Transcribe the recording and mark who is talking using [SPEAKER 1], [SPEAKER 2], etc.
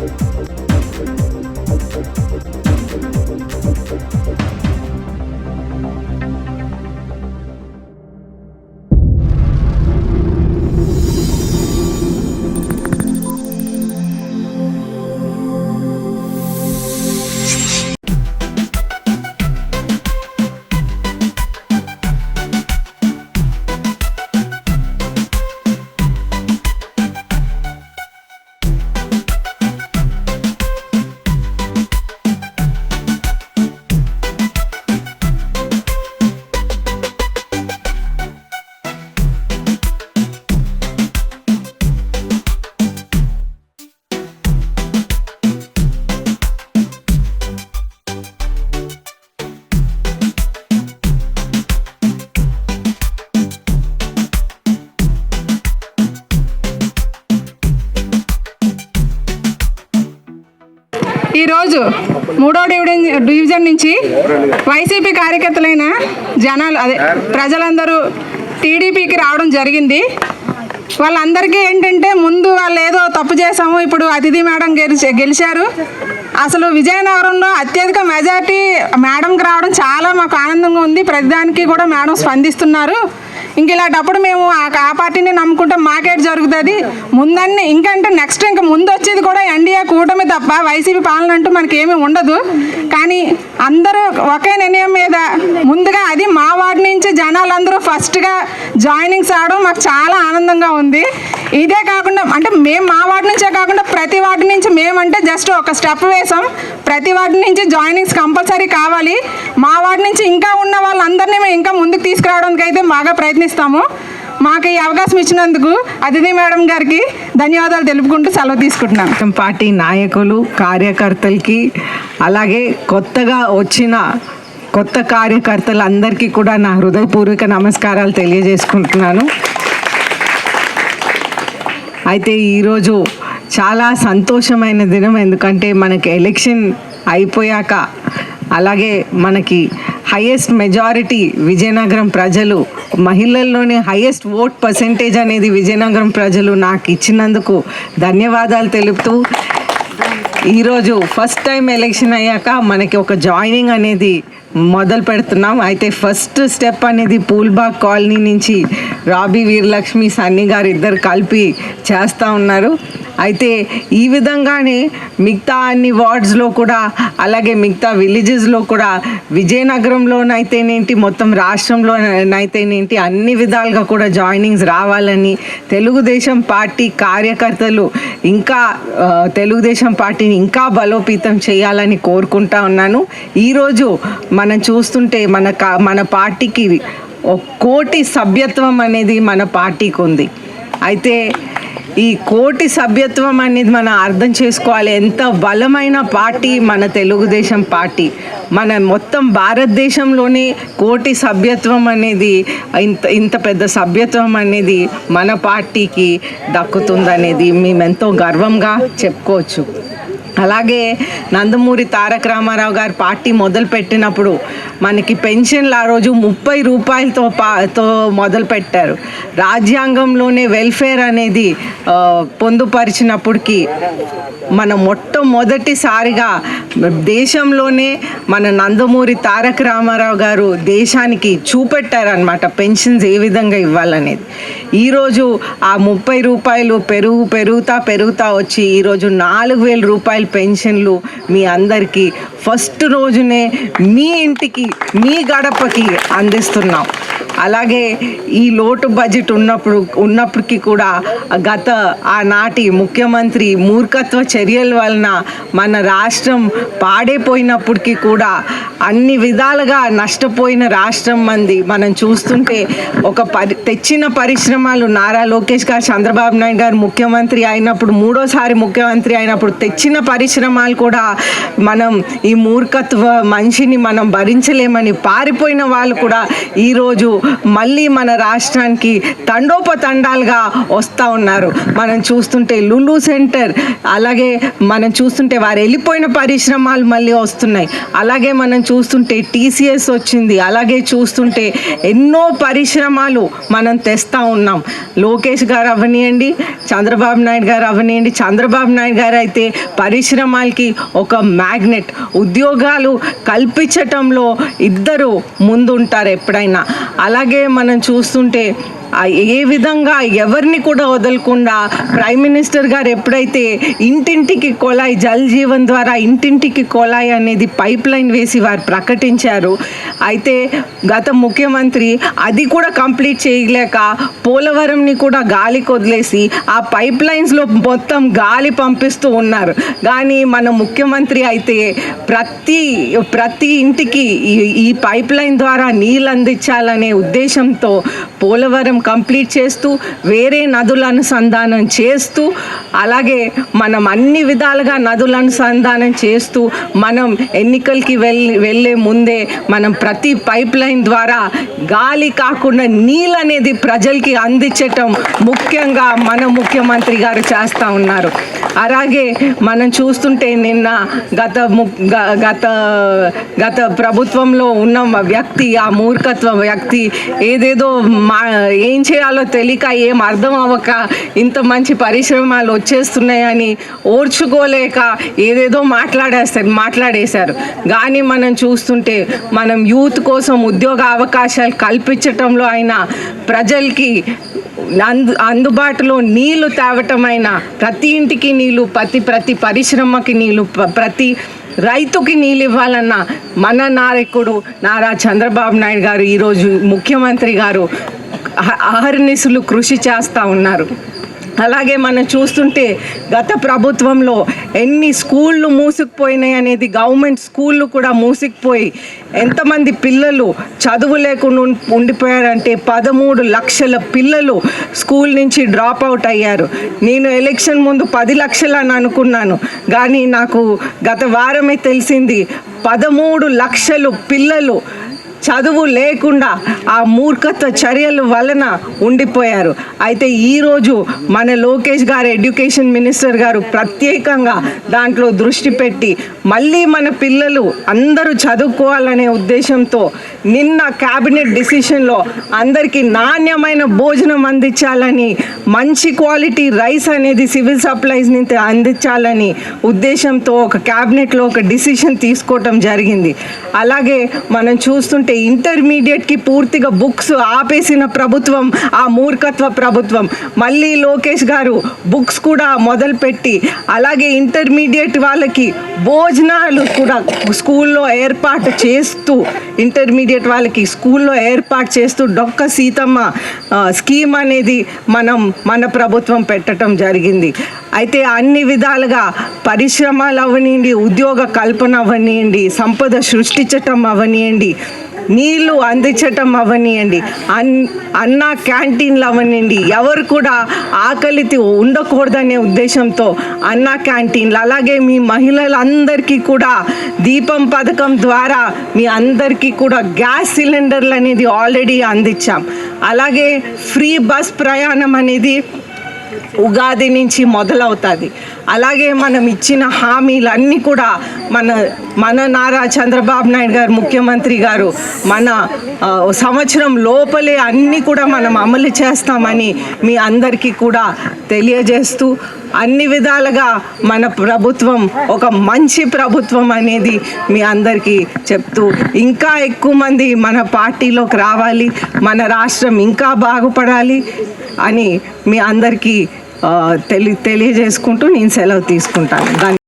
[SPEAKER 1] Thank you. మూడో division division నుంచి వైసీపీ కార్యకర్తలైన జనాలు అదే ప్రజలందరూ టీడీపీకి రావడం జరిగింది. వాళ్ళందరికీ ఏంటంటే ముందు వాళ్ళు ఏదో తప్పు చేసాము ఇప్పుడు అతిథి మేడం గెలిచి గెలిచారు. అసలు విజయనగరంలో అత్యధిక మెజార్టీ మేడంకి రావడం చాలా మాకు ఆనందంగా ఉంది. ప్రతిదానికి కూడా మేడం స్పందిస్తున్నారు. ఇంక ఇలాంటప్పుడు మేము ఆ పార్టీని నమ్ముకుంటే మాకేట్ జరుగుతుంది? ముందన్నీ ఇంకంటే నెక్స్ట్ ఇంకా ముందు వచ్చేది కూడా ఎన్డీఏ కూటమి తప్ప వైసీపీ పాలన అంటూ మనకేమీ ఏమీ ఉండదు. కానీ అందరూ ఒకే నిర్ణయం మీద ముందుగా అది మా వార్డు నుంచి జనాలందరూ ఫస్ట్గా జాయినింగ్స్ ఆడడం మాకు చాలా ఆనందంగా ఉంది. ఇదే కాకుండా అంటే మేము మా వార్డు నుంచే కాకుండా ప్రతి వార్డు నుంచి మేమంటే జస్ట్ ఒక స్టెప్ వేసాం. ప్రతి వార్డు నుంచి జాయినింగ్స్ కంపల్సరీ కావాలి. మా వాడి నుంచి ఇంకా ఉన్న వాళ్ళందరినీ మేము ఇంకా ముందుకు తీసుకురావడానికి అయితే బాగా ప్రయత్నిస్తాము. మాకు ఈ అవకాశం ఇచ్చినందుకు అతిథి మేడం గారికి ధన్యవాదాలు తెలుపుకుంటూ సెలవు తీసుకుంటున్నాను.
[SPEAKER 2] పార్టీ నాయకులు కార్యకర్తలకి అలాగే కొత్తగా వచ్చిన కొత్త కార్యకర్తలందరికీ కూడా నా హృదయపూర్వక నమస్కారాలు తెలియజేసుకుంటున్నాను. అయితే ఈరోజు చాలా సంతోషమైన దినం ఎందుకంటే మనకి ఎలక్షన్ అయిపోయాక అలాగే మనకి హైయెస్ట్ మెజారిటీ విజయనగరం ప్రజలు మహిళల్లోనే హైయెస్ట్ ఓట్ పర్సెంటేజ్ అనేది విజయనగరం ప్రజలు నాకు ఇచ్చినందుకు ధన్యవాదాలు తెలుపుతూ ఈరోజు ఫస్ట్ టైం ఎలక్షన్ అయ్యాక మనకి ఒక జాయినింగ్ అనేది మొదలు పెడుతున్నాం. అయితే ఫస్ట్ స్టెప్ అనేది పూల్బాగ్ కాలనీ నుంచి రాబీ వీరలక్ష్మి సన్నీ గారు ఇద్దరు కలిపి చేస్తూ ఉన్నారు. అయితే ఈ విధంగానే మిగతా అన్ని వార్డ్స్లో కూడా అలాగే మిగతా విలేజెస్లో కూడా విజయనగరంలోనైతేనేంటి మొత్తం రాష్ట్రంలోనైతేనేంటి అన్ని విధాలుగా కూడా జాయినింగ్స్ రావాలని తెలుగుదేశం పార్టీ కార్యకర్తలు ఇంకా తెలుగుదేశం పార్టీని ఇంకా బలోపేతం చేయాలని కోరుకుంటా ఉన్నాను. ఈరోజు మనం చూస్తుంటే మన కా మన పార్టీకి ఒక కోటి సభ్యత్వం అనేది మన పార్టీకి ఉంది అయితే ఈ కోటి సభ్యత్వం అనేది మనం అర్థం చేసుకోవాలి. ఎంత బలమైన పార్టీ మన తెలుగుదేశం పార్టీ. మన మొత్తం భారతదేశంలోనే కోటి సభ్యత్వం అనేది ఇంత ఇంత పెద్ద సభ్యత్వం అనేది మన పార్టీకి దక్కుతుందనేది మేము ఎంతో గర్వంగా చెప్పుకోవచ్చు. అలాగే నందమూరి తారక రామారావు గారు పార్టీ మొదలు పెట్టినప్పుడు మనకి పెన్షన్లు ఆ రోజు ముప్పై రూపాయలతో పాతో మొదలుపెట్టారు. మొదలు పెట్టారు రాజ్యాంగంలోనే వెల్ఫేర్ అనేది పొందుపరిచినప్పటికీ మన మొట్టమొదటిసారిగా దేశంలోనే మన నందమూరి తారక రామారావు గారు దేశానికి చూపెట్టారనమాట పెన్షన్స్ ఏ విధంగా ఇవ్వాలనేది. ఈరోజు ఆ ముప్పై రూపాయలు పెరుగు పెరుగుతా పెరుగుతా వచ్చి ఈరోజు నాలుగు వేల రూపాయల పెన్షన్లు మీ అందరికీ ఫస్ట్ రోజునే మీ ఇంటికి మీ గడపకి అందిస్తున్నాం. అలాగే ఈ లోటు బడ్జెట్ ఉన్నప్పుడు ఉన్నప్పటికీ కూడా గత ఆనాటి ముఖ్యమంత్రి మూర్ఖత్వ చర్యల వలన మన రాష్ట్రం పాడైపోయినప్పటికీ కూడా అన్ని విధాలుగా నష్టపోయిన రాష్ట్రం మంది. మనం చూస్తుంటే ఒక పరి తెచ్చిన పరిశ్రమ కార్యక్రమాలు నారా లోకేష్ గారు చంద్రబాబు నాయుడు గారు ముఖ్యమంత్రి అయినప్పుడు మూడోసారి ముఖ్యమంత్రి అయినప్పుడు తెచ్చిన పరిశ్రమలు కూడా మనం ఈ మూర్ఖత్వ మనిషిని మనం భరించలేమని పారిపోయిన వాళ్ళు కూడా ఈరోజు మళ్ళీ మన రాష్ట్రానికి తండోపతండాలుగా వస్తూ ఉన్నారు. మనం చూస్తుంటే లులు సెంటర్ అలాగే మనం చూస్తుంటే వారు వెళ్ళిపోయిన పరిశ్రమలు మళ్ళీ వస్తున్నాయి. అలాగే మనం చూస్తుంటే టీసీఎస్ వచ్చింది అలాగే చూస్తుంటే ఎన్నో పరిశ్రమలు మనం తెస్తూ ఉన్నాం. చూస్తున్నాం. లోకేష్ గారు అవనియండి చంద్రబాబు నాయుడు గారు అవనియండి చంద్రబాబు నాయుడు గారు అయితే పరిశ్రమలకి ఒక మ్యాగ్నెట్. ఉద్యోగాలు కల్పించటంలో ఇద్దరు ముందుంటారు ఎప్పుడైనా. అలాగే మనం చూస్తుంటే ఏ విధంగా ఎవరిని కూడా వదలకుండా ప్రైమ్ మినిస్టర్ గారు ఎప్పుడైతే ఇంటింటికి కొలాయి జల్ జీవన్ ద్వారా ఇంటింటికి కొలాయి అనేది పైప్ లైన్ వేసి వారు ప్రకటించారు. అయితే గత ముఖ్యమంత్రి అది కూడా కంప్లీట్ చేయలేక పోలవరంని కూడా గాలి కొదిలేసి ఆ పైప్ లైన్స్లో మొత్తం గాలి పంపిస్తూ ఉన్నారు. కానీ మన ముఖ్యమంత్రి అయితే ప్రతి ప్రతి ఇంటికి ఈ ఈ పైప్ లైన్ ద్వారా నీళ్ళు అందించాలనే ఉద్దేశంతో పోలవరం కంప్లీట్ చేస్తూ వేరే నదుల అనుసంధానం చేస్తూ అలాగే మనం అన్ని విధాలుగా నదుల అనుసంధానం చేస్తూ మనం ఎన్నికలకి వెళ్ళి వెళ్ళే ముందే మనం ప్రతి పైప్ లైన్ ద్వారా గాలి కాకుండా నీళ్ళు అనేది ప్రజలకి అందించటం ముఖ్యంగా మన ముఖ్యమంత్రి గారు చేస్తూ ఉన్నారు. అలాగే మనం చూస్తుంటే నిన్న గత ము- గ- గత గత ప్రభుత్వంలో ఉన్న వ్యక్తి ఆ మూర్ఖత్వ వ్యక్తి ఏదేదో మా ఏ ఏం చేయాలో తెలియక ఏం అర్థం అవ్వక ఇంత మంచి పరిశ్రమలు వచ్చేస్తున్నాయని ఓర్చుకోలేక ఏదేదో మాట్లాడేస్తారు మాట్లాడేశారు. కానీ మనం చూస్తుంటే మనం యూత్ కోసం ఉద్యోగ అవకాశాలు కల్పించటంలో అయినా ప్రజలకి అందు అందుబాటులో నీళ్ళు తేవటమైన ప్రతి ఇంటికి నీళ్ళు ప్రతి ప్రతి పరిశ్రమకి నీళ్ళు ప్రతి రైతుకి నీళ్ళు ఇవ్వాలన్న మన నాయకుడు నారా చంద్రబాబు నాయుడు గారు ఈరోజు ముఖ్యమంత్రి గారు ఆహర్నిసులు కృషి చేస్తూ ఉన్నారు. అలాగే మనం చూస్తుంటే గత ప్రభుత్వంలో ఎన్ని స్కూళ్ళు మూసుకుపోయినాయి అనేది గవర్నమెంట్ స్కూళ్ళు కూడా మూసుకుపోయి ఎంతమంది పిల్లలు చదువు లేకుండా ఉండిపోయారంటే పదమూడు లక్షల పిల్లలు స్కూల్ నుంచి డ్రాప్ అవుట్ అయ్యారు. నేను ఎలక్షన్ ముందు పది లక్షలు అని అనుకున్నాను. కానీ నాకు గత వారమే తెలిసింది పదమూడు లక్షలు పిల్లలు చదువు లేకుండా ఆ మూర్ఖత్వ చర్యల వలన ఉండిపోయారు. అయితే ఈరోజు మన లోకేష్ గారు ఎడ్యుకేషన్ మినిస్టర్ గారు ప్రత్యేకంగా దాంట్లో దృష్టి పెట్టి మళ్ళీ మన పిల్లలు అందరూ చదువుకోవాలనే ఉద్దేశంతో నిన్న క్యాబినెట్ డిసిషన్లో అందరికీ నాణ్యమైన భోజనం అందించాలని మంచి క్వాలిటీ రైస్ అనేది సివిల్ సప్లైస్ నుంచి అందించాలని ఉద్దేశంతో ఒక క్యాబినెట్లో ఒక డిసిషన్ తీసుకోవటం జరిగింది. అలాగే మనం చూస్తుంటే ఇంటర్మీడియట్కి పూర్తిగా బుక్స్ ఆపేసిన ప్రభుత్వం ఆ మూర్ఖత్వ ప్రభుత్వం. మళ్ళీ లోకేష్ గారు బుక్స్ కూడా మొదలుపెట్టి అలాగే ఇంటర్మీడియట్ వాళ్ళకి భోజనాలు కూడా స్కూల్లో ఏర్పాటు చేస్తూ ఇంటర్మీడియట్ వాళ్ళకి స్కూల్లో ఏర్పాటు చేస్తూ డొక్క సీతమ్మ స్కీమ్ అనేది మనం మన ప్రభుత్వం పెట్టడం జరిగింది. అయితే అన్ని విధాలుగా పరిశ్రమలు అవనియండి ఉద్యోగ కల్పన అవనియండి సంపద సృష్టించటం అవనియండి నీళ్ళు అందించటం అవనియండి అన్ అన్న క్యాంటీన్లు అవనియండి ఎవరు కూడా ఆకలితి ఉండకూడదనే ఉద్దేశంతో అన్న క్యాంటీన్లు అలాగే మీ మహిళలందరికీ కూడా దీపం పథకం ద్వారా మీ అందరికీ కూడా గ్యాస్ సిలిండర్లు అనేది ఆల్రెడీ అందించాం. అలాగే ఫ్రీ బస్ ప్రయాణం అనేది ఉగాది నుంచి మొదలవుతుంది. అలాగే మనం ఇచ్చిన హామీలన్నీ కూడా మన మన నారా చంద్రబాబు నాయుడు గారు ముఖ్యమంత్రి గారు మన సంవత్సరం లోపలే అన్నీ కూడా మనం అమలు చేస్తామని మీ అందరికీ కూడా తెలియజేస్తూ అన్ని విధాలుగా మన ప్రభుత్వం ఒక మంచి ప్రభుత్వం అనేది మీ అందరికీ చెప్తూ ఇంకా ఎక్కువ మంది మన పార్టీలోకి రావాలి మన రాష్ట్రం ఇంకా బాగుపడాలి అని మీ అందరికీ తెలి తెలియజేసుకుంటూ నేను సెలవు తీసుకుంటాను.